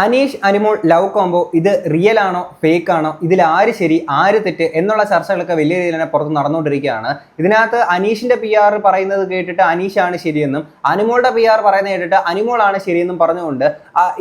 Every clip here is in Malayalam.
അനീഷ് അനിമോൾ ലവ് കോംബോ ഇത് റിയൽ ആണോ ഫേക്ക് ആണോ ഇതിൽ ആര് ശരി ആര് തെറ്റ് എന്നുള്ള ചർച്ചകളൊക്കെ വലിയ രീതിയിൽ തന്നെ പുറത്ത് നടന്നുകൊണ്ടിരിക്കുകയാണ്. ഇതിനകത്ത് അനീഷിന്റെ പി ആർ പറയുന്നത് കേട്ടിട്ട് അനീഷ് ആണ് ശരിയെന്നും അനിമോളുടെ പി ആർ പറയുന്നത് കേട്ടിട്ട് അനിമോളാണ് ശരിയെന്നും പറഞ്ഞുകൊണ്ട്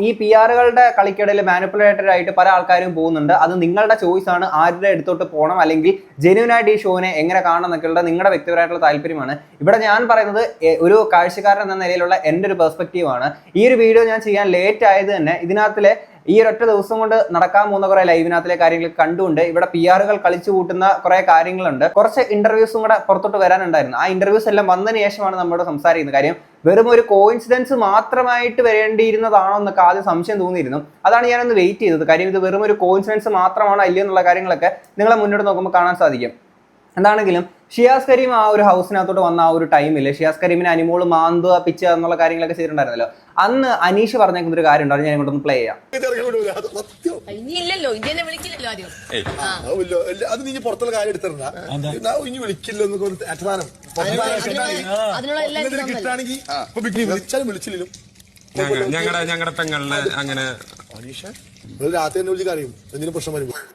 ഈ പി ആറുകളുടെ കളിക്കിടയിൽ മാനിപ്പുലേറ്റഡ് ആയിട്ട് പല ആൾക്കാരും പോകുന്നുണ്ട്. അത് നിങ്ങളുടെ ചോയ്സ് ആണ്. ആരുടെ അടുത്തോട്ട് പോകണം? അല്ലെങ്കിൽ ജെന്യൂൻ ആയിട്ട് ഈ ഷോനെ എങ്ങനെ കാണണം എന്നൊക്കെയുള്ള നിങ്ങളുടെ വ്യക്തിപരമായിട്ടുള്ള താല്പര്യമാണ്. ഇവിടെ ഞാൻ പറയുന്നത് ഒരു കാഴ്ചക്കാരൻ എന്ന നിലയിലുള്ള എന്റെ ഒരു പെർസ്പെക്റ്റീവ് ആണ്. ഈ ഒരു വീഡിയോ ഞാൻ ചെയ്യാൻ ലേറ്റ് ആയത് തന്നെ ഇതിനകത്തിലെ ഈ ഒരൊറ്റ ദിവസം കൊണ്ട് നടക്കാൻ പോകുന്ന കുറെ ലൈവിനകത്തിലെ കാര്യങ്ങൾ കണ്ടുകൊണ്ട് ഇവിടെ പി ആറുകൾ കളിച്ചു കൂട്ടുന്ന കുറെ കാര്യങ്ങളുണ്ട്. കുറച്ച് ഇന്റർവ്യൂസും കൂടെ പുറത്തോട്ട് വരാനുണ്ടായിരുന്നു. ആ ഇന്റർവ്യൂസ് എല്ലാം വന്നതിന് ശേഷമാണ് നമ്മളോട് സംസാരിക്കുന്നത്. കാര്യം വെറും ഒരു കോയിൻസിഡൻസ് മാത്രമായിട്ട് വരേണ്ടിയിരുന്നതാണോ എന്നൊക്കെ ആദ്യം സംശയം തോന്നിയിരുന്നു. അതാണ് ഞാനൊന്ന് വെയിറ്റ് ചെയ്തത്. കാര്യം ഇത് വെറും ഒരു കോയിൻസിഡൻസ് മാത്രമാണോ അല്ലയോ എന്നുള്ള കാര്യങ്ങളൊക്കെ നിങ്ങളെ മുന്നോട്ട് നോക്കുമ്പോൾ കാണാൻ സാധിക്കും. എന്താണെങ്കിലും ഷിയാസ് കരീം ആ ഒരു ഹൗസിനകത്തോട്ട് വന്ന ആ ഒരു ടൈമിൽ ഷിയാസ് കരീമിനെ അനിമോൾ മാന്തുക പിച്ച എന്നുള്ള കാര്യങ്ങളൊക്കെ ചെയ്തിട്ടുണ്ടായിരുന്നല്ലോ. അന്ന് അനീഷ് പറഞ്ഞേക്കുന്ന ഒരു കാര്യം ഉണ്ട് അത് ഞാൻ ഇങ്ങോട്ടൊന്ന് പ്ലേ ചെയ്യാം. അത് സത്യം. ഇല്ലല്ലോ ഇനി വിളിക്കില്ലല്ലോ ആരും ആവില്ല. അത് നീ പുറത്തുള്ള കാര്യം എടുത്തിരുന്ന ഇനി കിട്ടാണെങ്കിൽ വിളിച്ചാലും വിളിച്ചില്ലും ഞങ്ങളുടെ ഞങ്ങളുടെ പെങ്ങളിന് അങ്ങനെ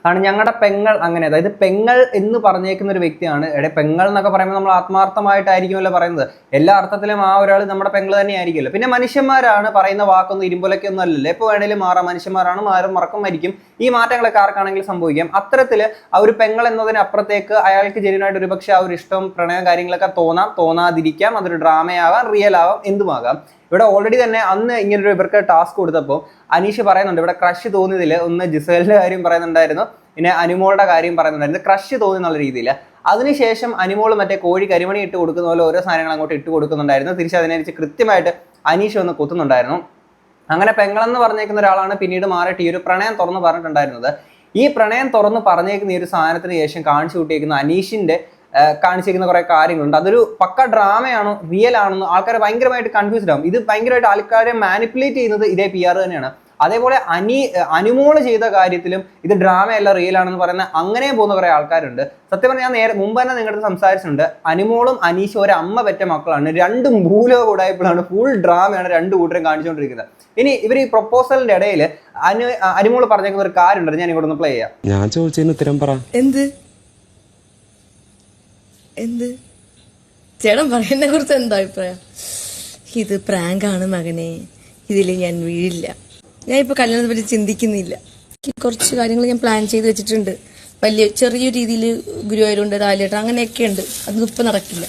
ആണ് ഞങ്ങളുടെ പെങ്ങൾ അങ്ങനെ അതായത് പെങ്ങൾ എന്ന് പറഞ്ഞേക്കുന്ന ഒരു വ്യക്തിയാണ്. എടെ പെങ്ങൾ എന്നൊക്കെ പറയുമ്പോൾ നമ്മൾ ആത്മാർത്ഥമായിട്ടായിരിക്കുമല്ലോ പറയുന്നത്. എല്ലാ അർത്ഥത്തിലും ആ ഒരാൾ നമ്മുടെ പെങ്ങൾ തന്നെ ആയിരിക്കുമല്ലോ പിന്നെ മനുഷ്യന്മാരാണ് പറയുന്ന വാക്കൊന്നും ഇരുമ്പുലൊക്കെ ഒന്നും അല്ലല്ലോ. എപ്പോൾ വേണേലും മാറാം. മനുഷ്യന്മാരാണ് മാറും മറക്കം മരിക്കും ഈ മാറ്റങ്ങളൊക്കെ ആർക്കാണെങ്കിലും സംഭവിക്കാം. അത്തരത്തിൽ ആ ഒരു പെങ്ങൾ എന്നതിനപ്പുറത്തേക്ക് അയാൾക്ക് ജനുവായിട്ട് ഒരുപക്ഷെ ആ ഒരു ഇഷ്ടം പ്രണയം കാര്യങ്ങളൊക്കെ തോന്നാം. തോന്നാതിരിക്കാം. അതൊരു ഡ്രാമയാവാം റിയൽ ആവാം എന്തുമാകാം. ഇവിടെ ഓൾറെഡി തന്നെ അന്ന് ഇങ്ങനൊരു ഇവർക്ക് ടാസ്ക് കൊടുത്തപ്പോൾ അനീഷ് പറയുന്നുണ്ട് ഇവിടെ ക്രഷ് തോന്നിയതിൽ ഒന്ന് ജിസേലിന്റെ കാര്യം പറയുന്നുണ്ടായിരുന്നു. പിന്നെ അനിമോളുടെ കാര്യം പറയുന്നുണ്ടായിരുന്നു. ക്രഷ് തോന്നി എന്നുള്ള രീതിയിൽ അതിനുശേഷം അനിമോൾ മറ്റേ കോഴി കരിമണി ഇട്ട് കൊടുക്കുന്ന പോലെ ഓരോ സാധനങ്ങൾ അങ്ങോട്ട് ഇട്ട് കൊടുക്കുന്നുണ്ടായിരുന്നു. തിരിച്ച് അതിനനുസരിച്ച് കൃത്യമായിട്ട് അനീഷ് ഒന്ന് കുത്തുന്നുണ്ടായിരുന്നു. അങ്ങനെ പെങ്ങളെന്ന് പറഞ്ഞേക്കുന്ന ഒരാളാണ് പിന്നീട് മാറിയിട്ട് ഈ ഒരു പ്രണയം തുറന്ന് പറഞ്ഞിട്ടുണ്ടായിരുന്നത്. ഈ പ്രണയം തുറന്ന് പറഞ്ഞേക്കുന്ന ഈ ഒരു സാധനത്തിന് ശേഷം കാണിച്ചു കൂട്ടിയേക്കുന്ന അനീഷിന്റെ കാണിച്ചിരിക്കുന്ന കുറെ കാര്യങ്ങളുണ്ട്. അതൊരു പക്ക ഡ്രാമയാണോ റിയൽ ആണെന്ന് ആൾക്കാരെ ഭയങ്കരമായിട്ട് കൺഫ്യൂസ്ഡ് ആവും. ഇത് ഭയങ്കരമായിട്ട് ആൾക്കാരെ മാനിപ്പുലേറ്റ് ചെയ്യുന്നത് ഇതേ പി ആർ തന്നെയാണ്. അതേപോലെ അനി അനുമോൾ ചെയ്ത കാര്യത്തിലും ഇത് ഡ്രാമയല്ല റിയൽ ആണെന്ന് പറയുന്ന അങ്ങനെ പോകുന്ന കുറെ ആൾക്കാരുണ്ട്. സത്യം പറഞ്ഞാൽ ഞാൻ നേരെ മുമ്പ് തന്നെ നിങ്ങളുടെ സംസാരിച്ചിട്ടുണ്ട്. അനുമോളും അനീഷും ഒരു അമ്മ പെറ്റ മക്കളാണ്. രണ്ടും ഭൂലോ കൂടായപ്പോഴാണ് ഫുൾ ഡ്രാമയാണ് രണ്ട് കൂട്ടരും കാണിച്ചുകൊണ്ടിരിക്കുന്നത്. ഇനി ഇവർ ഈ പ്രൊപ്പോസലിന്റെ ഇടയിൽ അനു അനുമോൾ പറഞ്ഞേക്കുന്ന ഒരു കാര്യമുണ്ട് ഞാൻ ഇവിടെ ഒന്ന് പ്ലേ ചെയ്യാം. ഞാൻ ചോദിച്ചതിന് ഉത്തരം പറ. എന്ത്? എന്ത്? ചേട്ടൻ പറയുന്നതിനെ കുറിച്ച് എന്താ അഭിപ്രായം? ഇത് പ്രാങ്കാണ് മകനെ. ഇതിൽ ഞാൻ വീഴില്ല. ഞാൻ ഇപ്പൊ കല്യാണത്തെ പറ്റി ചിന്തിക്കുന്നില്ല. കുറച്ച് കാര്യങ്ങൾ ഞാൻ പ്ലാൻ ചെയ്ത് വെച്ചിട്ടുണ്ട്. വലിയ ചെറിയ രീതിയിൽ ഗുരുവായൂരുണ്ട് താലിയേട്ടൻ അങ്ങനെയൊക്കെ ഉണ്ട് അതൊന്നും ഇപ്പൊ നടക്കില്ല.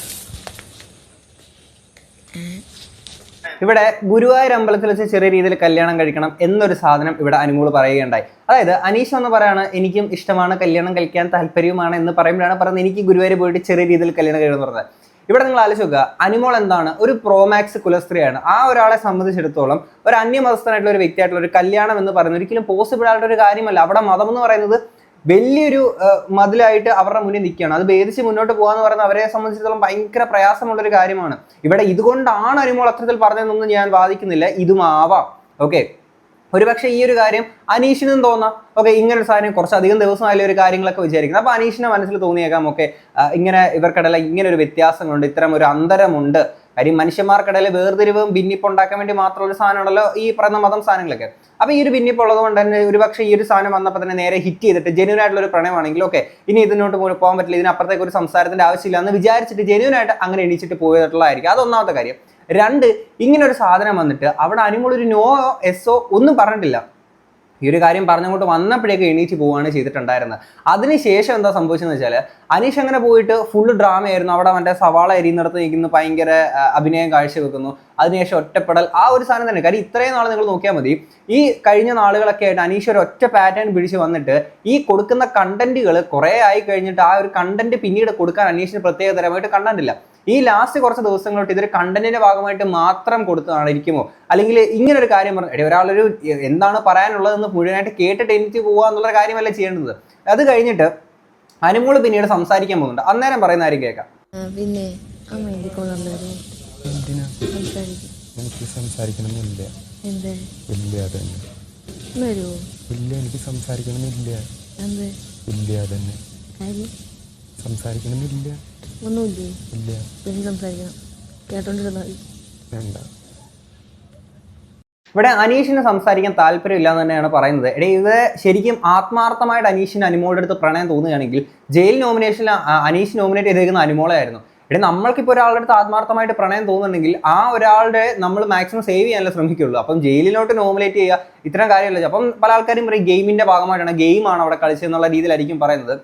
ഇവിടെ ഗുരുവായൂർ അമ്പലത്തിൽ വെച്ച് ചെറിയ രീതിയിൽ കല്യാണം കഴിക്കണം എന്നൊരു സാധനം ഇവിടെ അനുമോൾ പറയുകയുണ്ടായി. അതായത് അനീഷ് എന്ന് പറയാണ് എനിക്കും ഇഷ്ടമാണ് കല്യാണം കഴിക്കാൻ താല്പര്യവുമാണ് എന്ന് പറയുമ്പോഴാണ് പറയുന്നത് എനിക്ക് ഗുരുവായൂർ പോയിട്ട് ചെറിയ രീതിയിൽ കല്യാണം കഴിക്കണം എന്ന് പറഞ്ഞത്. ഇവിടെ നിങ്ങൾ ആലോചിച്ച് നോക്കുക. അനുമോൾ എന്താണ്? ഒരു പ്രോമാക്സ് കുലസ്ത്രീയാണ്. ആ ഒരാളെ സംബന്ധിച്ചിടത്തോളം ഒരു അന്യമതസ്ഥനായിട്ടുള്ള ഒരു വ്യക്തിയായിട്ടുള്ള ഒരു കല്യാണം എന്ന് പറയുന്നത് ഒരിക്കലും പോസിബിൾ ആയിട്ടുള്ള ഒരു കാര്യമല്ല. അവിടെ മതം എന്ന് പറയുന്നത് വലിയൊരു മതിലായിട്ട് അവരുടെ മുന്നിൽ നിൽക്കുകയാണ്. അത് ഭേദിച്ച് മുന്നോട്ട് പോകാന്ന് പറയുന്നത് അവരെ സംബന്ധിച്ചിടത്തോളം ഭയങ്കര പ്രയാസമുള്ള ഒരു കാര്യമാണ്. ഇവിടെ ഇതുകൊണ്ടാണ് അനുമോൾ അത്തരത്തിൽ പറഞ്ഞതെന്നൊന്നും ഞാൻ വാദിക്കുന്നില്ല. ഇതുമാവാം. ഓക്കെ ഒരുപക്ഷെ ഈ ഒരു കാര്യം അനീഷിനും തോന്നാം. ഓക്കെ ഇങ്ങനെ ഒരു സാധനം കുറച്ചധികം ദിവസമായാലും ഒരു കാര്യങ്ങളൊക്കെ വിചാരിക്കുന്നത് അപ്പോൾ അനീഷിന്റെ മനസ്സിൽ തോന്നിയേക്കാം ഓക്കെ ഇങ്ങനെ ഇവർക്കിടയിൽ ഇങ്ങനെ ഒരു വ്യത്യാസങ്ങളുണ്ട് ഇത്തരം ഒരു അന്തരമുണ്ട്. കാര്യം മനുഷ്യന്മാർക്കിടയിൽ വേർതിരിവും ഭിന്നിപ്പ് ഉണ്ടാക്കാൻ വേണ്ടി ഒരു സാധനമാണല്ലോ ഈ പറയുന്ന മതം സാധനങ്ങളൊക്കെ. അപ്പൊ ഈ ഒരു ഭിന്നിപ്പ് ഉള്ളത് കൊണ്ട് തന്നെ ഒരുപക്ഷെ ഈ ഒരു സാധനം വന്നപ്പോൾ തന്നെ നേരെ ഹിറ്റ് ചെയ്തിട്ട് ജെന്യൂൻ ആയിട്ടുള്ള ഒരു പ്രണയമാണെങ്കിൽ ഓക്കെ ഇനി ഇതിനോട്ട് പോകാൻ പറ്റില്ല ഇതിനപ്പുറത്തേക്ക് ഒരു സംസാരത്തിന്റെ ആവശ്യമില്ല എന്ന് വിചാരിച്ചിട്ട് ജെന്യൂൻ ആയിട്ട് അങ്ങനെ എണീച്ചിട്ട് പോയിട്ടുള്ളതായിരിക്കും അതൊന്നാമത്തെ കാര്യം. രണ്ട് ഇങ്ങനെ ഒരു സാധനം വന്നിട്ട് അവിടെ അനിമോൾ ഒരു നോ എസ്ഒ ഒന്നും പറഞ്ഞിട്ടില്ല. ഈ ഒരു കാര്യം പറഞ്ഞുകൊണ്ട് വന്നപ്പോഴേക്ക് എണീച്ച് പോവുകയാണ് ചെയ്തിട്ടുണ്ടായിരുന്നത്. അതിനുശേഷം എന്താ സംഭവിച്ചതെന്ന് വെച്ചാൽ അനീഷ് അങ്ങനെ പോയിട്ട് ഫുൾ ഡ്രാമയായിരുന്നു അവിടെ മറ്റേ സവാള എരിയുന്നിടത്ത് നിൽക്കുന്നു ഭയങ്കര അഭിനയം അഭിനയം കാഴ്ചവെക്കുന്നു. അതിനുശേഷം ഒറ്റപ്പെടൽ. ആ ഒരു സാധനം തന്നെ. കാര്യം ഇത്രയും നാൾ നിങ്ങൾ നോക്കിയാൽ മതി. ഈ കഴിഞ്ഞ നാളുകളൊക്കെ ആയിട്ട് അനീഷ് ഒരു ഒറ്റ പാറ്റേൺ പിടിച്ച് വന്നിട്ട് ഈ കൊടുക്കുന്ന കണ്ടന്റുകൾ കുറേ ആയി കഴിഞ്ഞിട്ട് ആ ഒരു കണ്ടന്റ് പിന്നീട് കൊടുക്കാൻ അനീഷിന് പ്രത്യേകതരമായിട്ട് ഇല്ല ഈ ലാസ്റ്റ് കുറച്ച് ദിവസങ്ങളോട്ട് ഇതൊരു കണ്ടന്റിന്റെ ഭാഗമായിട്ട് മാത്രം കൊടുത്തതാണ് ഇരിക്കുമോ അല്ലെങ്കിൽ ഇങ്ങനെ ഒരു കാര്യം പറഞ്ഞു എടി ഒരാളൊരു എന്താണ് പറയാനുള്ളതെന്ന് മുഴുവനായിട്ട് കേട്ടിട്ട് എനിക്ക് പോവുക എന്നുള്ള കാര്യമല്ല ചെയ്യേണ്ടത്. അത് കഴിഞ്ഞിട്ട് അനുമോൾ പിന്നീട് സംസാരിക്കാൻ പോകുന്നുണ്ട്. അന്നേരം പറയുന്ന ആരും കേൾക്കാം. പിന്നെ എനിക്ക് സംസാരിക്കണമെന്നില്ല. എന്ത്? ഇല്ല അതന്നെ. വരുമോ ഇല്ല എനിക്ക് സംസാരിക്കണമെന്നില്ല. എന്ത്? ഇല്ല അതന്നെ. സംസാരിക്കണമെന്നില്ല. ഒന്നുമില്ലേ? ഇല്ല. പിന്നെ സംസാരിക്കണം. കേട്ടോണ്ടിരുന്നാൽ വേണ്ട. ഇവിടെ അനീഷിന് സംസാരിക്കാൻ താല്പര്യമില്ല എന്ന് തന്നെയാണ് പറയുന്നത്. എടേ ഇത് ശരിക്കും ആത്മാർത്ഥമായിട്ട് അനീഷിന് അനുമോളുടെ അടുത്ത് പ്രണയം തോന്നുകയാണെങ്കിൽ ജയിൽ നോമിനേഷനിൽ അനീഷ് നോമിനേറ്റ് ചെയ്തിരിക്കുന്ന അനുമോളായിരുന്നു എടേ നമ്മൾക്കിപ്പോൾ ഒരാളുടെ അടുത്ത് ആത്മാർത്ഥമായിട്ട് പ്രണയം തോന്നുന്നുണ്ടെങ്കിൽ ആ ഒരാളുടെ നമ്മൾ മാക്സിമം സേവ് ചെയ്യാനല്ലേ ശ്രമിക്കുള്ളൂ. അപ്പം ജയിലിലോട്ട് നോമിനേറ്റ് ചെയ്യുക ഇത്തരം കാര്യമല്ല. അപ്പം പല ആൾക്കാരും പറയും ഗെയിമിന്റെ ഭാഗമായിട്ടാണ് ഗെയിമാണ് അവിടെ കളിച്ചതെന്നുള്ള രീതിയിലായിരിക്കും പറയുന്നത്.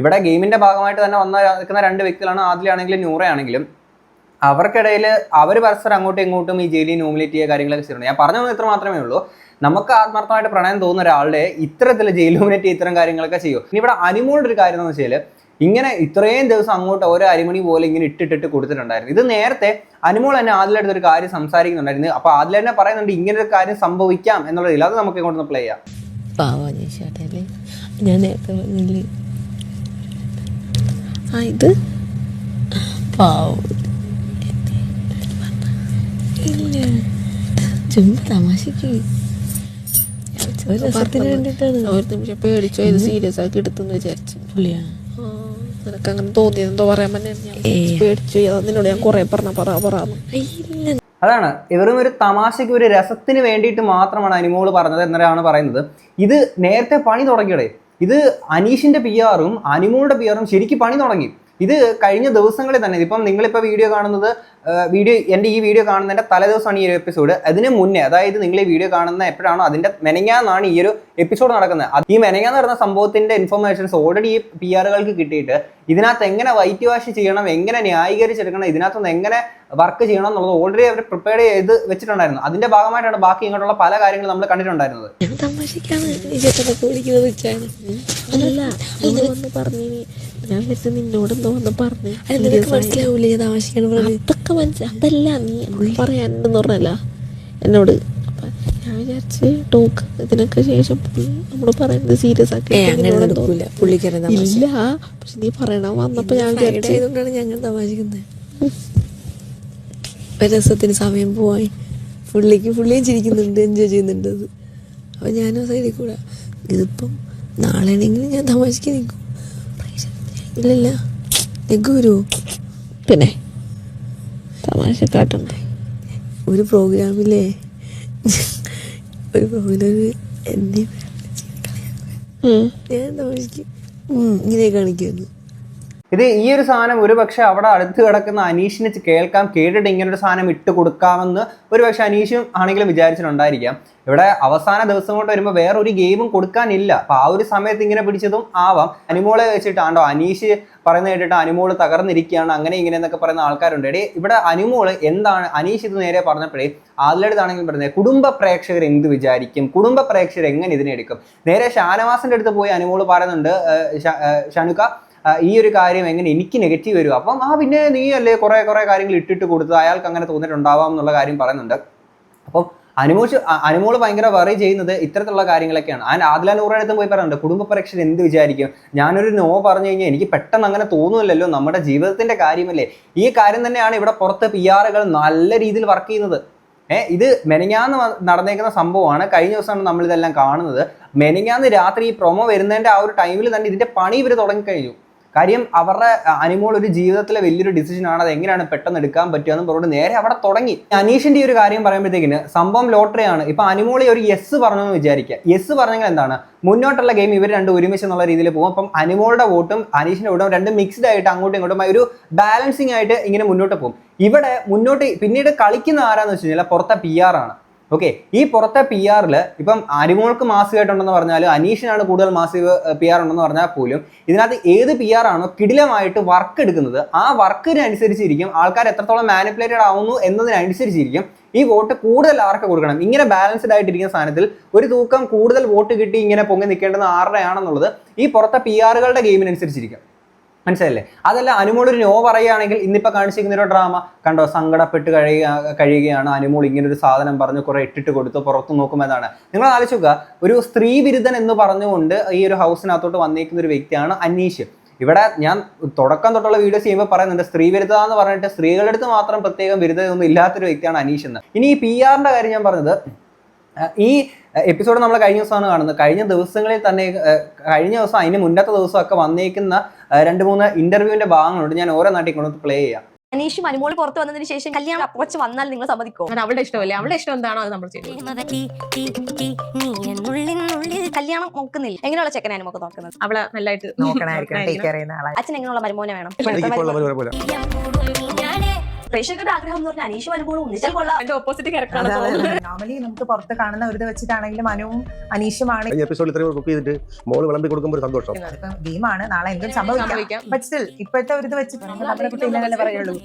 ഇവിടെ ഗെയിമിന്റെ ഭാഗമായിട്ട് തന്നെ വന്ന നിൽക്കുന്ന രണ്ട് വ്യക്തികളാണ്. ആദിലാണെങ്കിലും നൂറയാണെങ്കിലും അവർക്കിടയിൽ അവർ പരസ്പരം അങ്ങോട്ടും ഇങ്ങോട്ടും ഈ ജയിലിൽ നോമിനേറ്റ് ചെയ്യുക കാര്യങ്ങളൊക്കെ ചെയ്യുന്നത് ഞാൻ പറഞ്ഞു ഇത്ര മാത്രമേ ഉള്ളൂ. നമുക്ക് ആത്മാർത്ഥമായിട്ട് പ്രണയം തോന്നുന്ന ഒരാളുടെ ഇത്തരത്തിൽ ജയിൽ നോമിനേറ്റ് ഇത്തരം കാര്യങ്ങളൊക്കെ ചെയ്യും. ഇനി ഇവിടെ അനിമോളുടെ ഒരു കാര്യം എന്ന് വെച്ചാൽ ഇങ്ങനെ ഇത്രയും ദിവസം അങ്ങോട്ട് ഓരോ അരിമണി പോലെ ഇങ്ങനെ ഇട്ടിട്ടിട്ട് കൊടുത്തിട്ടുണ്ടായിരുന്നു. ഇത് നേരത്തെ അനുമോൾ തന്നെ ആദിലെടുത്ത് ഒരു കാര്യം സംസാരിക്കുന്നുണ്ടായിരുന്നു. അപ്പൊ ആദ്യം തന്നെ പറയുന്നുണ്ട് ഇങ്ങനെ ഒരു കാര്യം സംഭവിക്കാം എന്നുള്ളതിൽ. അത് നമുക്ക് ഇങ്ങോട്ടൊന്ന് പ്ലേ ചെയ്യാം. ഞാൻ നേരത്തെ ഇത്? ഇല്ല. തമാശക്ക്. ഒരു രസത്തിന് വേണ്ടിയിട്ടാണ്. ഒരു നിമിഷം പേടിച്ചോ ഇത് സീരിയസ് ആക്കി എടുത്തെന്ന് വിചാരിച്ചു. പുള്ളിയാ ആ, നിനക്ക് അങ്ങനെ തോന്നിയത് എന്തോ പറയാൻ പറ്റേ ഏയ്. പേടിച്ചു അതാ നിന്നോട് ഞാൻ കുറെ പറഞ്ഞ പറ പറയാന്ന് അതാണ്. ഇവരും ഒരു തമാശയ്ക്ക് ഒരു രസത്തിന് വേണ്ടിയിട്ട് മാത്രമാണ് അനിമോൾ പറഞ്ഞത് എന്നൊരാണ് പറയുന്നത്. ഇത് നേരത്തെ പണി തുടങ്ങിയടേ? ഇത് അനീഷിന്റെ പി ആറും അനിമോളുടെ പി ആറും ശരിക്കും പണി തുടങ്ങി. ഇത് കഴിഞ്ഞ ദിവസങ്ങളിൽ തന്നെ ഇപ്പം നിങ്ങളിപ്പോൾ വീഡിയോ കാണുന്നത് വീഡിയോ എന്റെ ഈ വീഡിയോ കാണുന്നതിന്റെ തലേദിവസമാണ് ഈ ഒരു എപ്പിസോഡ് അതിന് മുന്നേ അതായത് നിങ്ങൾ ഈ വീഡിയോ കാണുന്ന എപ്പോഴാണോ അതിന്റെ മെനങ്ങാന്നാണ് ഈ ഒരു എപ്പിസോഡ് നടക്കുന്നത്. ഈ മെനങ്ങാന്ന് നടന്ന സംഭവത്തിന്റെ ഇൻഫർമേഷൻസ് ഓൾറെഡി ഈ പി ആറുകൾക്ക് കിട്ടിയിട്ട് ഇതിനകത്ത് എങ്ങനെ വൈറ്റ് വാഷ് ചെയ്യണം എങ്ങനെ ന്യായീകരിച്ചെടുക്കണം ഇതിനകത്തുനിന്ന് എങ്ങനെ വർക്ക് ചെയ്യണം എന്നുള്ളത് ഓൾറെഡി അവർ പ്രിപ്പയർ ചെയ്ത് വെച്ചിട്ടുണ്ടായിരുന്നു. അതിന്റെ ഭാഗമായിട്ടാണ് ബാക്കി ഇങ്ങോട്ടുള്ള പല കാര്യങ്ങളും നമ്മൾ കണ്ടിട്ടുണ്ടായിരുന്നത്. തമാശക്കാണ് ഞാൻ വെച്ച് നിന്നോട് എന്തോ പറഞ്ഞു. മനസ്സിലാവൂലേ? ഞാൻ തമാശക്കാണ് അതൊക്കെ മനസ്സിലായി അതല്ല നീ പറയാനുണ്ടെന്ന് പറഞ്ഞല്ല. എന്നോട്. അപ്പൊ ഞാൻ വിചാരിച്ച് ടോക്ക് ഇതിനൊക്കെ ശേഷം പുള്ളി നമ്മൾ പറയുന്നത് സീരിയസ് ആക്കി ഇല്ല. പക്ഷെ നീ പറയണ. വന്നപ്പോ ഞാൻ ഫ്രൈഡേ വിചാരിച്ചു ആയതുകൊണ്ടാണ് ഞങ്ങൾ തമാശിക്കുന്നത്. രസത്തിന് സമയം പോവായി പുള്ളിക്ക് പുള്ളിയും ചിരിക്കുന്നുണ്ട് എൻജോയ് ചെയ്യുന്നുണ്ട് അത്. അപ്പോൾ ഞാനും സൈഡിൽ കൂടെ. ഇതിപ്പം നാളെ ആണെങ്കിലും ഞാൻ തമാശക്ക് നിൽക്കും. ഇല്ലല്ല. ഗുരു. വരുമോ പിന്നെ? തമാശ കാട്ടുണ്ട് ഒരു പ്രോഗ്രാമില്ലേ? ഒരു പ്രോഗ്രാമിൽ എന്നെ ഞാൻ തമാശക്ക് ഇങ്ങനെ കാണിക്കുമായിരുന്നു ഇത് ഈ ഒരു സാധനം ഒരു പക്ഷെ അവിടെ അടുത്ത് കിടക്കുന്ന അനീഷിനെ കേൾക്കാം കേട്ടിട്ട് ഇങ്ങനെ ഒരു സാധനം ഇട്ട് കൊടുക്കാമെന്ന് ഒരു പക്ഷെ അനീഷും ആണെങ്കിലും വിചാരിച്ചിട്ടുണ്ടായിരിക്കാം. ഇവിടെ അവസാന ദിവസം കൊണ്ട് വരുമ്പോൾ വേറെ ഒരു ഗെയിമും കൊടുക്കാനില്ല. അപ്പൊ ആ ഒരു സമയത്ത് ഇങ്ങനെ പിടിച്ചതും ആവാം. അനിമോളെ വെച്ചിട്ടാണ്ടോ അനീഷ് പറയുന്ന കേട്ടിട്ട് അനിമോൾ തകർന്നിരിക്കുകയാണ് അങ്ങനെ ഇങ്ങനെ എന്നൊക്കെ പറയുന്ന ആൾക്കാരുണ്ട്. എടേ ഇവിടെ അനിമോൾ എന്താണ് അനീഷ് ഇത് നേരെ പറഞ്ഞപ്പോഴേ ആദിലടുത്താണെങ്കിലും പറയുന്നത് കുടുംബ പ്രേക്ഷകർ എന്ത് വിചാരിക്കും? കുടുംബ പ്രേക്ഷകർ എങ്ങനെ ഇതിനെ എടുക്കും? നേരെ ഷാനവാസിന്റെ അടുത്ത് പോയി അനിമോൾ പറയുന്നുണ്ട് "ഏഹ് ഷ- ഏഹ് ഷനുക്ക ആ, ഈ ഒരു കാര്യം എങ്ങനെ എനിക്ക് നെഗറ്റീവ് വരും? അപ്പം ആ പിന്നെ നീ അല്ലേ കുറെ കുറെ കാര്യങ്ങൾ ഇട്ടിട്ട് കൊടുത്ത് അയാൾക്ക് അങ്ങനെ തോന്നിയിട്ടുണ്ടാവാം എന്നുള്ള കാര്യം പറയുന്നുണ്ട്. അപ്പം അനുമോഷ് അനുമോൾ ഭയങ്കര വറി ചെയ്യുന്നത് ഇത്തരത്തിലുള്ള കാര്യങ്ങളൊക്കെയാണ്. ആ ആദില നൂറിന്റെ അടുത്ത് പോയി പറയുന്നുണ്ട് കുടുംബ പരക്ഷൻ എന്ത് വിചാരിക്കും? ഞാനൊരു നോ പറഞ്ഞു കഴിഞ്ഞാൽ എനിക്ക് പെട്ടെന്ന് അങ്ങനെ തോന്നുന്നില്ലല്ലോ നമ്മുടെ ജീവിതത്തിന്റെ കാര്യമല്ലേ? ഈ കാര്യം തന്നെയാണ് ഇവിടെ പുറത്ത് പി ആറുകൾ നല്ല രീതിയിൽ വർക്ക് ചെയ്യുന്നത്. ഏഹ് ഇത് മെനങ്ങാന്ന് നടന്നേക്കുന്ന സംഭവമാണ്. കഴിഞ്ഞ ദിവസമാണ് നമ്മൾ ഇതെല്ലാം കാണുന്നത്. മെനങ്ങാന്ന് രാത്രി ഈ പ്രൊമോ വരുന്നതിന്റെ ആ ഒരു ടൈമിൽ തന്നെ ഇതിന്റെ പണി ഇവർ തുടങ്ങിക്കഴിഞ്ഞു. കാര്യം അവരുടെ അനിമോൾ ഒരു ജീവിതത്തിലെ വലിയൊരു ഡിസിഷൻ ആണ്. അത് എങ്ങനെയാണ് പെട്ടെന്ന് എടുക്കാൻ പറ്റുക എന്ന് പറഞ്ഞുകൊണ്ട് നേരെ അവിടെ തുടങ്ങി. അനീഷിന്റെ ഒരു കാര്യം പറയുമ്പോഴത്തേക്കിന് സംഭവം ലോട്ടറിയാണ്. ഇപ്പൊ അനിമോളി ഒരു യെസ് പറഞ്ഞു എന്ന് വിചാരിക്കുക. യെസ് പറഞ്ഞെങ്കിൽ എന്താണ്? മുന്നോട്ടുള്ള ഗെയിം ഇവർ രണ്ട് ഒരുമിച്ച് എന്നുള്ള രീതിയിൽ പോകും. അപ്പം അനിമോളുടെ വോട്ടും അനീഷിന്റെ വോട്ടും രണ്ടും മിക്സ്ഡ് ആയിട്ട് അങ്ങോട്ടും ഇങ്ങോട്ടും ഒരു ബാലൻസിങ് ആയിട്ട് ഇങ്ങനെ മുന്നോട്ട് പോകും. ഇവിടെ മുന്നോട്ട് പിന്നീട് കളിക്കുന്ന ആരാന്ന് വെച്ച് കഴിഞ്ഞാൽ പുറത്തെ പി ആർ ആണ്. ഓക്കെ ഈ പുറത്തെ പി ആറിൽ ഇപ്പം അനുമോൾക്ക് മാസ് ആയിട്ടുണ്ടെന്ന് പറഞ്ഞാൽ അനീഷിനാണ് കൂടുതൽ മാസീവ് പി ആർ ഉണ്ടെന്ന് പറഞ്ഞാൽ പോലും ഇതിനകത്ത് ഏത് പി ആർ ആണോ കിടിലമായിട്ട് വർക്ക് എടുക്കുന്നത് ആ വർക്കിനനുസരിച്ചിരിക്കും ആൾക്കാർ എത്രത്തോളം മാനിപ്പുലേറ്റഡ് ആവുന്നു എന്നതിനനുസരിച്ചിരിക്കും ഈ വോട്ട് കൂടുതൽ ആർക്ക് കൊടുക്കണം. ഇങ്ങനെ ബാലൻസ്ഡ് ആയിട്ടിരിക്കുന്ന സാധനത്തിൽ ഒരു തൂക്കം കൂടുതൽ വോട്ട് കിട്ടി ഇങ്ങനെ പൊങ്ങി നിൽക്കേണ്ടത് ആരുടെയാണെന്നുള്ളത് ഈ പുറത്തെ പി ആറുകളുടെ ഗെയിമിനനുസരിച്ചിരിക്കും മനസ്സിലല്ലേ അതല്ല അനുമോൾ ഒരു നോ പറയുകയാണെങ്കിൽ ഇന്നിപ്പോൾ കാണിച്ചിരിക്കുന്ന ഒരു ഡ്രാമ കണ്ടോ സങ്കടപ്പെട്ട് കഴിയുക കഴിയുകയാണ് അനുമോൾ ഇങ്ങനെ ഒരു സാധനം പറഞ്ഞ് കുറെ ഇട്ടിട്ട് കൊടുത്തു പുറത്തു നോക്കുമ്പോൾ എന്താണ് നിങ്ങൾ ആലോചിക്കുക ഒരു സ്ത്രീ വിരുദ്ധൻ എന്ന് പറഞ്ഞുകൊണ്ട് ഈ ഒരു ഹൗസിനകത്തോട്ട് വന്നിരിക്കുന്ന ഒരു വ്യക്തിയാണ് അനീഷ്. ഇവിടെ ഞാൻ തുടക്കം തൊട്ടുള്ള വീഡിയോസ് ചെയ്യുമ്പോൾ പറയുന്നുണ്ട് സ്ത്രീ വിരുദ്ധ എന്ന് പറഞ്ഞിട്ട് സ്ത്രീകളുടെ അടുത്ത് മാത്രം പ്രത്യേകം വിരുദ്ധയൊന്നും ഇല്ലാത്തൊരു വ്യക്തിയാണ് അനീഷ് എന്ന്. ഇനി ഈ പി ആറിന്റെ കാര്യം ഞാൻ പറഞ്ഞത് ഈ എപ്പിസോഡ് നമ്മൾ കഴിഞ്ഞ ദിവസമാണ് കാണുന്നത്. കഴിഞ്ഞ ദിവസങ്ങളിൽ തന്നെ കഴിഞ്ഞ ദിവസം അതിന് മുന്നത്തെ ദിവസമൊക്കെ വന്നേക്കുന്ന രണ്ട് മൂന്ന് ഇന്റർവ്യൂവിന്റെ ഭാഗങ്ങളുണ്ട്. ഞാൻ ഓരോ നാട്ടിൽ കൊണ്ട് പ്ലേ ചെയ്യാം. അനീഷും അനുമോൾ പുറത്ത് വന്നതിന് ശേഷം കല്യാണം അപ്രോച്ച് വന്നാൽ നിങ്ങൾ സമ്മതിക്കോ? അവളുടെ ഇഷ്ടമല്ലേ? അവളുടെ ഇഷ്ടം എന്താണോ അത് നമ്മൾ ചെയ്തു. കല്യാണം നോക്കുന്നില്ല. എങ്ങനെയുള്ള ചെക്കനാണ് നമുക്ക് നോക്കുന്നത്? അവളെ നല്ലതായിട്ട് അച്ഛൻ എങ്ങനെയുള്ള മരുമോനെ വേണം? പ്രേക്ഷകരുടെ ആഗ്രഹം എന്ന് പറഞ്ഞാൽ അനീഷും അനുഭവം ഒന്നിച്ചാൽ കൊള്ളാം. അതിന്റെ ഓപ്പോസിറ്റ് നോർമലി നമുക്ക് പുറത്ത് കാണുന്ന ഒരു വെച്ചിട്ടാണെങ്കിലും അനുവും അനീഷുമാണ്. ഇത്രയും കുക്ക് ചെയ്തിട്ട് മോൾ വിളമ്പി കൊടുക്കുമ്പോൾ ഒരു സന്തോഷം. ഗെയിമാണ് നാളെ എന്തും സംഭവിക്കാം. സംഭവിക്കാം. ബട്ട് സ്റ്റിൽ ഇപ്പോഴത്തെ ഒരു ഇത് വെച്ചിട്ട് നമ്മളെ കുട്ടി ഇല്ലെന്നല്ലേ പറയുള്ളൂ.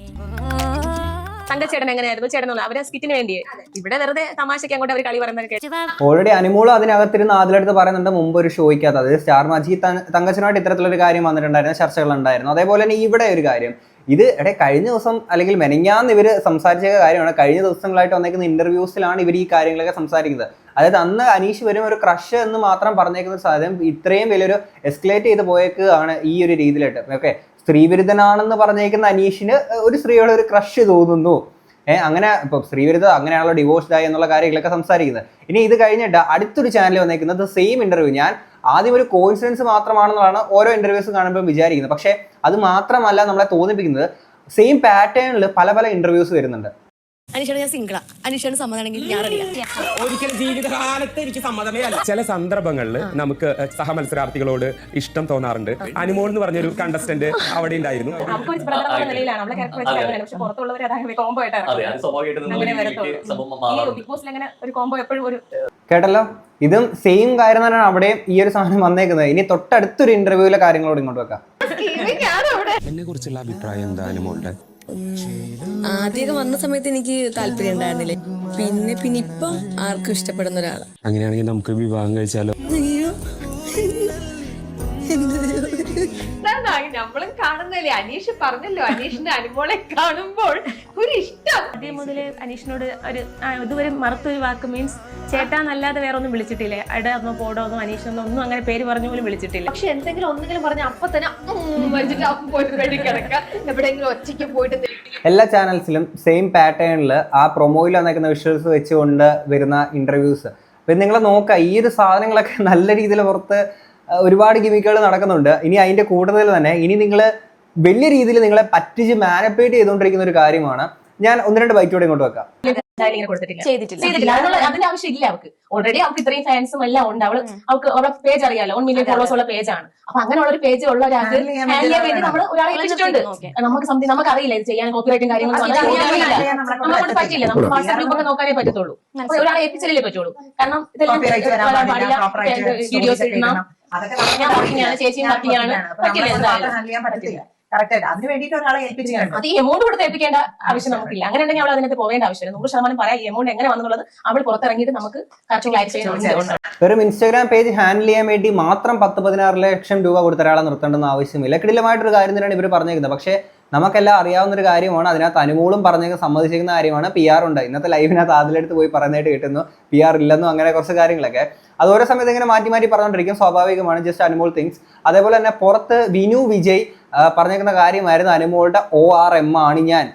തന്റെ ചേട്ടൻ എങ്ങനെയായിരുന്നു? ചേട്ടൻ അവരെ സ്കിറ്റിന് വേണ്ടിയേ ഇവിടെ വെറുതെ തമാശയ്ക്ക് അങ്ങോട്ട് അവർ കളി പറയുന്നത് ഓൾറെഡി അനുമോളും അതിനകത്തിരുന്ന് ആദ്യമായിട്ട് പറയുന്നുണ്ട് മുമ്പ് ഒരു ഷോയ്ക്കകത്ത്. അതായത് സ്റ്റാർ മാജി തങ്കച്ചനായിട്ട് ഇത്തരത്തിലൊരു കാര്യം വന്നിട്ടുണ്ടായിരുന്നു ചർച്ചകൾ ഉണ്ടായിരുന്നു അതേപോലെ തന്നെ ഇവിടെ ഒരു കാര്യം. ഇത് എടേ കഴിഞ്ഞ ദിവസം അല്ലെങ്കിൽ മെനഞ്ഞാന്ന് ഇവർ സംസാരിച്ച കാര്യമാണ്. കഴിഞ്ഞ ദിവസങ്ങളായിട്ട് വന്നേക്കുന്ന ഇന്റർവ്യൂസിലാണ് ഇവർ ഈ കാര്യങ്ങളൊക്കെ സംസാരിക്കുന്നത്. അതായത് അന്ന് അനീഷ് വരും ഒരു ക്രഷ് എന്ന് മാത്രം പറഞ്ഞേക്കുന്ന സാധനം ഇത്രയും വലിയൊരു എസ്കലേറ്റ് ചെയ്ത് പോയേക്കാണ് ഈ ഒരു രീതിയിലായിട്ട്. ഓക്കെ സ്ത്രീവിരുദ്ധനാണെന്ന് പറഞ്ഞേക്കുന്ന അനീഷിന് ഒരു സ്ത്രീയുടെ ഒരു ക്രഷ് തോന്നുന്നു. ഏഹ് അങ്ങനെ ഇപ്പൊ ശ്രീവിരുദ്ധ അങ്ങനെയാണല്ലോ ഡിവോഴ്സ്ഡ് ആയി എന്നുള്ള കാര്യങ്ങളൊക്കെ സംസാരിക്കുന്നത്. ഇനി ഇത് കഴിഞ്ഞിട്ട് അടുത്തൊരു ചാനൽ വന്നേക്കുന്നത് സെയിം ഇന്റർവ്യൂ ഞാൻ ആദ്യം ഒരു കോയിൻസിഡൻസ് മാത്രമാണെന്നാണ് ഓരോ ഇന്റർവ്യൂസ് കാണുമ്പോൾ വിചാരിക്കുന്നത്. പക്ഷേ അത് മാത്രമല്ല നമ്മളെ തോന്നിപ്പിക്കുന്നത്. സെയിം പാറ്റേണിൽ പല പല ഇന്റർവ്യൂസ് വരുന്നുണ്ട്. അനീഷാണ് ഞാൻ സിംഗിളാ അനീഷാണ് സമ്മതമാണെങ്കിൽ ഞാൻ ഒരിക്കലും ജീവിതകാലത്ത് എനിക്ക് സമ്മതമേ അല്ല. ചില സന്ദർഭങ്ങളിൽ നമുക്ക് സഹമത്സരാർത്ഥികളോട് ഇഷ്ടം തോന്നാറുണ്ട്. അനുമോൾ എന്ന് പറഞ്ഞൊരു കണ്ടസ്റ്റന്റ് അവിടെ ഉണ്ടായിരുന്നു. കേട്ടല്ലോ? ഇതും സെയിം കാര്യം തന്നെയാണ് അവിടെയും ഈ ഒരു സാധനം വന്നേക്കുന്നത്. ഇനി തൊട്ടടുത്തൊരു ഇന്റർവ്യൂവിലെ കാര്യങ്ങളോട് ഇങ്ങോട്ട് വെക്കാം. എന്നെ കുറിച്ചുള്ള അഭിപ്രായം എന്തായാലും ഉണ്ട്. ആദ്യമൊക്കെ വന്ന സമയത്ത് എനിക്ക് താല്പര്യം ഉണ്ടായിരുന്നില്ല. പിന്നെ പിന്നെ ഇപ്പൊ ആർക്കും ഇഷ്ടപ്പെടുന്ന ഒരാളാണ് അങ്ങനെയാണെങ്കിൽ നമുക്ക് വിവാഹം കഴിച്ചാലോ? നമ്മളും കാണുന്നല്ലേ അനീഷ് പറഞ്ഞല്ലോ അനീഷിന്റെ അനുമോളെ കാണുമ്പോൾ ഒരു ഇഷ്ടം. ആദ്യം മുതലേ അനീഷിനോട് ഒരു ഇതുവരെ മറുത്തൊരു വാക്ക് മീൻസ് ചേട്ടാന്നല്ലാതെ വേറെ ഒന്നും വിളിച്ചിട്ടില്ലേ? അവിടെ ഒന്നും പോടോ ഒന്നും അങ്ങനെ പേര് പറഞ്ഞു പോലും വിളിച്ചിട്ടില്ല. പക്ഷെ എന്തെങ്കിലും ഒന്നെങ്കിലും പറഞ്ഞ അപ്പൊ തന്നെ അപ്പം പോയിട്ട് വേണ്ടി കിടക്കുക എവിടെയെങ്കിലും ഒറ്റയ്ക്ക് പോയിട്ട് എല്ലാ ചാനൽസിലും സെയിം പാറ്റേണിൽ ആ പ്രൊമോയിൽ വന്നേക്കുന്ന വിഷ്വൽസ് വെച്ചുകൊണ്ട് വരുന്ന ഇന്റർവ്യൂസ് അപ്പം നിങ്ങൾ നോക്കുക ഈ ഒരു സാധനങ്ങളൊക്കെ നല്ല രീതിയിൽ പുറത്ത് ഒരുപാട് ഗിമിക്കുകൾ നടക്കുന്നുണ്ട്. ഇനി അതിന്റെ കൂടുതൽ തന്നെ ഇനി നിങ്ങൾ വലിയ രീതിയിൽ നിങ്ങളെ പറ്റിച്ച് മാനപ്പേറ്റ് ചെയ്തുകൊണ്ടിരിക്കുന്ന ഒരു കാര്യമാണ്. ഞാൻ ഒന്ന് രണ്ട് ബൈറ്റോടെ ഇങ്ങോട്ട് വെക്കാം. എന്തായാലും ആവശ്യം കൊടുത്തിട്ടില്ല. ചെയ്തിട്ടില്ല. ചെയ്തിട്ടില്ല. അതിനുള്ള അതിന്റെ ആവശ്യമില്ല അവർക്ക് ഓൾറെഡി അവർക്ക് ഇത്രയും ഫാൻസും എല്ലാം ഉണ്ട്. അവൾ അവൾക്ക് അവളെ പേജ് അറിയാലോ. വൺ മില്യൺ ഫോളോസ് ഉള്ള പേജാണ് അപ്പൊ അങ്ങനെയുള്ള ഒരു പേജ് ഉള്ള ഒരാൾക്ക് ഹാൻഡിൽ ചെയ്യാൻ വേണ്ടി നമ്മൾ ഒരാളെ ഏൽപ്പിച്ചിട്ടുണ്ട്. നമുക്ക് സംതിങ് നമുക്ക് അറിയില്ല ഇത് ചെയ്യാൻ കോപ്പിറൈറ്റും കാര്യങ്ങളും നമ്മളെ കൊണ്ട് പറ്റില്ല. നമുക്ക് വാട്സാപ്പ് ഗ്രൂപ്പൊക്കെ നോക്കാനേ പറ്റത്തുള്ളൂ. ഒരാളെ ഏൽപ്പിച്ചാലേ പറ്റുള്ളൂ. കാരണം ഇതെല്ലാം പാടില്ല, വീഡിയോസ് ഇടണം. ഞാൻ ആണ്, ചേച്ചിയും ആണ്. പറ്റില്ല എന്തായാലും. കറക്റ്റ് ആയിട്ട്. അതിന് വേണ്ടിയിട്ട് ഒരാളെ ഏൽപ്പിച്ചിട്ടുണ്ട് അത് ഈ എമൗണ്ട് കൊടുത്ത് ഏൽപ്പിക്കേണ്ട ആവശ്യം നമുക്കില്ല. അങ്ങനെ ഉണ്ടെങ്കിൽ അവൾ അതിനകത്ത് പോകേണ്ട ആവശ്യമില്ല. നൂറ് ശതമാനം പറയാം ഈ എമൗണ്ട് എങ്ങനെ വന്നുള്ളത് അവൾ പുറത്തിറങ്ങിയിട്ട് നമുക്ക് കറക്റ്റ് ക്ലാരിഫൈ ചെയ്യുന്നുണ്ട് വെറും ഇൻസ്റ്റാഗ്രാം പേജ് ഹാൻഡിൽ ചെയ്യാൻ വേണ്ടി മാത്രം പത്ത് പതിനാറ് ലക്ഷം രൂപ കൊടുത്ത ഒരാളെ നിർത്തേണ്ടെന്ന് ആവശ്യമില്ല. കിടിലമായിട്ടൊരു കാര്യം തന്നെയാണ് ഇവർ പറഞ്ഞേക്കുന്നത്. പക്ഷേ നമുക്കെല്ലാം അറിയാവുന്ന ഒരു കാര്യമാണ്. അതിനകത്ത് അനുമോളും പറഞ്ഞേക്ക് സമ്മതിച്ചിരിക്കുന്ന കാര്യമാണ് പി ആർ ഉണ്ട്. ഇന്നത്തെ ലൈവിനകത്ത് അതിലെടുത്ത് പോയി പറയുന്നതായിട്ട് കിട്ടുന്നു. പി ആർ ഇല്ലെന്നും അങ്ങനെ കുറച്ച് കാര്യങ്ങളൊക്കെ. അത് ഓരോ സമയത്ത് ഇങ്ങനെ മാറ്റി മാറ്റി പറഞ്ഞുകൊണ്ടിരിക്കും സ്വാഭാവികമാണ് ജസ്റ്റ് അനുമോൾ തിങ്സ് അതേപോലെ തന്നെ പുറത്ത് വിനു വിജയ് പറഞ്ഞേക്കുന്ന കാര്യമായിരുന്നു അനുമോളുടെ ഒ ആർ എം ആണ് ഞാൻ.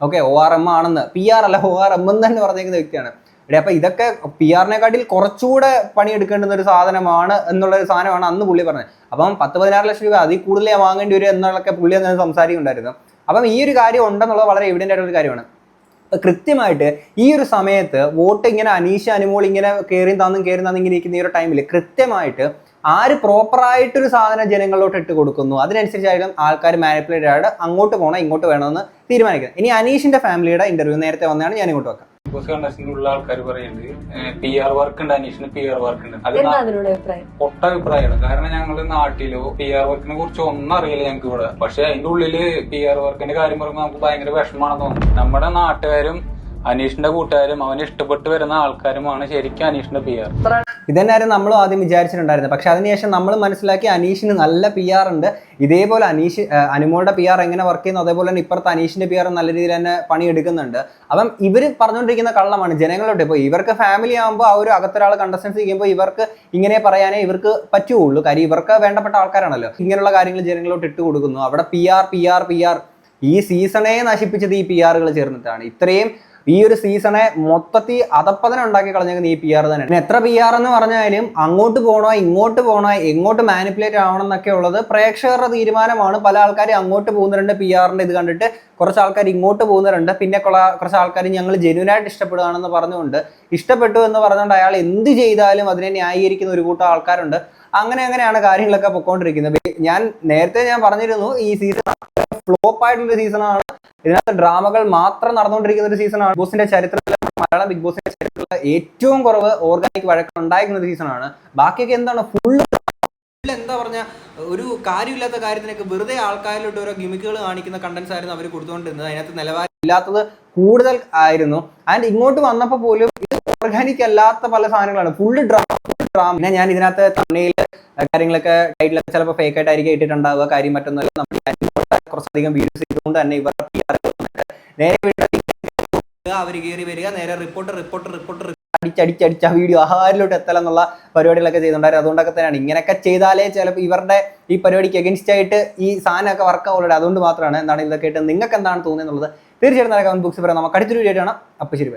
ഓക്കെ ഒ ആർ എം ആണെന്ന്. പി ആർ അല്ല ഒ ആർ എം എന്ന് തന്നെ പറഞ്ഞേക്കുന്ന വ്യക്തിയാണ്. ഇവിടെ അപ്പൊ ഇതൊക്കെ പി ആറിനെക്കാട്ടിൽ കുറച്ചുകൂടെ പണിയെടുക്കേണ്ടുന്ന ഒരു സാധനമാണ് എന്നുള്ള ഒരു സാധനമാണ് അന്ന് പുള്ളി പറഞ്ഞത്. അപ്പം പത്ത് പതിനാറ് ലക്ഷം രൂപ അതിൽ കൂടുതലേ വാങ്ങേണ്ടി വരും എന്നുള്ളതൊക്കെ പുള്ളി അന്ന് സംസാരിക്കുന്നുണ്ടായിരുന്നു. അപ്പം ഈ ഒരു കാര്യം ഉണ്ടെന്നുള്ളത് വളരെ എവിഡന്റ് ആയിട്ടുള്ള ഒരു കാര്യമാണ്. കൃത്യമായിട്ട് ഈ ഒരു സമയത്ത് വോട്ട് ഇങ്ങനെ അനീഷ അനുമോൾ ഇങ്ങനെ കയറി താന്നും കയറി തന്നും ഇങ്ങനെ ഇരിക്കുന്ന ഈ ഒരു ടൈമിൽ കൃത്യമായിട്ട് ആര് പ്രോപ്പറായിട്ടൊരു സാധനം ജനങ്ങളിലോട്ട് ഇട്ട് കൊടുക്കുന്നു? അതിനനുസരിച്ചായിരിക്കും ആൾക്കാർ മാനിപ്പുലേറ്റ് ആയിട്ട് അങ്ങോട്ട് പോകണം ഇങ്ങോട്ട് വേണമെന്ന് തീരുമാനിക്കുന്നത് ഇനി അനീഷിന്റെ ഫാമിലിയുടെ ഇന്റർവ്യൂ നേരത്തെ വന്നതാണ് ഞാൻ ഇങ്ങോട്ട് വെക്കാം. ഉള്ള ആൾക്കാർ പറയുന്നത് പി ആർ വർക്ക് ഉണ്ട് അനീഷിന് പി ആർ വർക്ക് ഉണ്ട്. അത് പൊട്ട അഭിപ്രായമാണ്. കാരണം ഞങ്ങൾ നാട്ടിലോ പി ആർ വർക്കിനെ കുറിച്ച് ഒന്നും അറിയില്ല ഞങ്ങൾക്ക് ഇവിടെ പക്ഷെ അതിന്റെ ഉള്ളിൽ പി ആർ വർക്കിന്റെ കാര്യം പറയുമ്പോൾ നമുക്ക് ഭയങ്കര വിഷമാണെന്ന് തോന്നുന്നു. നമ്മുടെ നാട്ടുകാരും അനീഷിന്റെ കൂട്ടുകാരും അവന് ഇഷ്ടപ്പെട്ട് വരുന്ന ആൾക്കാരുമാണ് ശരിക്കും അനീഷിന്റെ പി ആർ ഇതന്നെയായിരുന്നു നമ്മളും ആദ്യം വിചാരിച്ചിട്ടുണ്ടായിരുന്നത്. പക്ഷെ അതിനുശേഷം നമ്മൾ മനസ്സിലാക്കി അനീഷിന് നല്ല പി ആർ ഉണ്ട്. ഇതേപോലെ അനീഷ് അനുമോളുടെ പി ആർ എങ്ങനെ വർക്ക് ചെയ്യുന്നു അതേപോലെ തന്നെ ഇപ്പുറത്ത് അനീഷിന്റെ പി ആർ നല്ല രീതിയിൽ തന്നെ പണിയെടുക്കുന്നുണ്ട്. അപ്പം ഇവർ പറഞ്ഞുകൊണ്ടിരിക്കുന്ന കള്ളമാണ്. ജനങ്ങളോട് ഇപ്പോൾ ഇവർക്ക് ഫാമിലി ആകുമ്പോൾ ആ ഒരു അകത്തൊരാൾ കണ്ടസ്റ്റൻസ് ചെയ്യുമ്പോൾ ഇവർക്ക് ഇങ്ങനെ പറയാനേ ഇവർക്ക് പറ്റുള്ളൂ. കാര്യം ഇവർക്ക് വേണ്ടപ്പെട്ട ആൾക്കാരാണല്ലോ. ഇങ്ങനെയുള്ള കാര്യങ്ങൾ ജനങ്ങളോട്ട് ഇട്ട് കൊടുക്കുന്നു. അവിടെ P R P R P R ഈ സീസണേ നശിപ്പിച്ചത് ഈ പി ആറുകൾ ചേർന്നിട്ടാണ്. ഇത്രയും ഈ ഒരു സീസണെ മൊത്തത്തിൽ അതപ്പതനെ ഉണ്ടാക്കി കളഞ്ഞേക്കുന്ന ഈ പി ആർ തന്നെ പിന്നെ എത്ര പി ആർ എന്ന് പറഞ്ഞാലും അങ്ങോട്ട് പോകണോ ഇങ്ങോട്ട് പോകണോ എങ്ങോട്ട് മാനിപ്പുലേറ്റ് ആവണം എന്നൊക്കെ ഉള്ളത് പ്രേക്ഷകരുടെ തീരുമാനമാണ്. പല ആൾക്കാരും അങ്ങോട്ട് പോകുന്നവരുണ്ട് പി ആറിന്റെ ഇത് കണ്ടിട്ട്. കുറച്ച് ആൾക്കാർ ഇങ്ങോട്ട് പോകുന്നവരുണ്ട്. പിന്നെ കുറച്ച് ആൾക്കാർ ഞങ്ങൾ ജെന്യൂനായിട്ട് ഇഷ്ടപ്പെടുകയാണെന്ന് പറഞ്ഞുകൊണ്ട് ഇഷ്ടപ്പെട്ടു എന്ന് പറഞ്ഞുകൊണ്ട് അയാൾ എന്ത് ചെയ്താലും അതിനെ ന്യായീകരിക്കുന്ന ഒരു കൂട്ടം ആൾക്കാരുണ്ട്. അങ്ങനെ അങ്ങനെയാണ് കാര്യങ്ങളൊക്കെ പൊക്കോണ്ടിരിക്കുന്നത്. ഞാൻ നേരത്തെ ഞാൻ പറഞ്ഞിരുന്നു ഈ സീസൺ ഫ്ലോപ്പ് ആയിട്ടുള്ള സീസണാണ് ഇതിനകത്ത് ഡ്രാമകൾ മാത്രം നടന്നുകൊണ്ടിരിക്കുന്ന ഒരു സീസണാണ് ബോസിന്റെ ചരിത്രത്തിൽ മലയാളം ബിഗ് ബോസിന്റെ ചരിത്രത്തിലെ ഏറ്റവും കുറവ് ഓർഗാനിക് വഴക്കം ഉണ്ടായിരിക്കുന്ന ഒരു സീസണാണ് ബാക്കിയൊക്കെ എന്താണ്? ഫുൾ എന്താ പറഞ്ഞ ഒരു കാര്യമില്ലാത്ത കാര്യത്തിനൊക്കെ വെറുതെ ആൾക്കാരിലോട്ട് ഓരോ ഗിമിക്കുകൾ കാണിക്കുന്ന കണ്ടന്റ്സ് ആയിരുന്നു അവർ കൊടുത്തുകൊണ്ടിരുന്നത്. അതിനകത്ത് നിലവാരം ഇല്ലാത്തത് കൂടുതൽ ആയിരുന്നു. ആൻഡ് ഇങ്ങോട്ട് വന്നപ്പോൾ പോലും ഇത് ഓർഗാനിക് അല്ലാത്ത പല സാധനങ്ങളാണ്. ഫുള്ള് ഡ്രാമ പിന്നെ ഞാൻ ഇതിനകത്ത് തമിഴിൽ കാര്യങ്ങളൊക്കെ ടൈറ്റിലൊക്കെ ചിലപ്പോൾ ഫേക്ക് ഇട്ടിട്ടുണ്ടാവുക കാര്യം മറ്റൊന്നുമല്ല. നമ്മൾ കുറച്ചധികം വീഡിയോസ് ചെയ്തുകൊണ്ട് തന്നെ ഇവർ നേരെ അവർ കയറി വരിക നേരെ റിപ്പോർട്ട് റിപ്പോർട്ട് റിപ്പോർട്ട് അടിച്ചടിച്ചടിച്ച് ആ വീഡിയോ ആരിലോട്ട് എത്തലെന്നുള്ള പരിപാടികളൊക്കെ ചെയ്തിട്ടുണ്ടായിരുന്നു അതുകൊണ്ടൊക്കെ തന്നെയാണ്. ഇങ്ങനെയൊക്കെ ചെയ്താലേ ചിലപ്പോൾ ഇവരുടെ ഈ പരിപാടിക്ക് അഗൻസ്റ്റ് ആയിട്ട് ഈ സാധനമൊക്കെ വർക്ക് ആവുള്ളൂ. അതുകൊണ്ട് മാത്രമാണ് എന്താണ് ഇതൊക്കെ ആയിട്ട് നിങ്ങൾക്ക് എന്താണ് തോന്നുന്നത് എന്നുള്ളത് തീർച്ചയായിട്ടും കമന്റ് ബോക്സിൽ പറയാം. നമുക്ക് അടുത്തൊരു വീഡിയോ ആണ് അപ്പോൾ ശരി.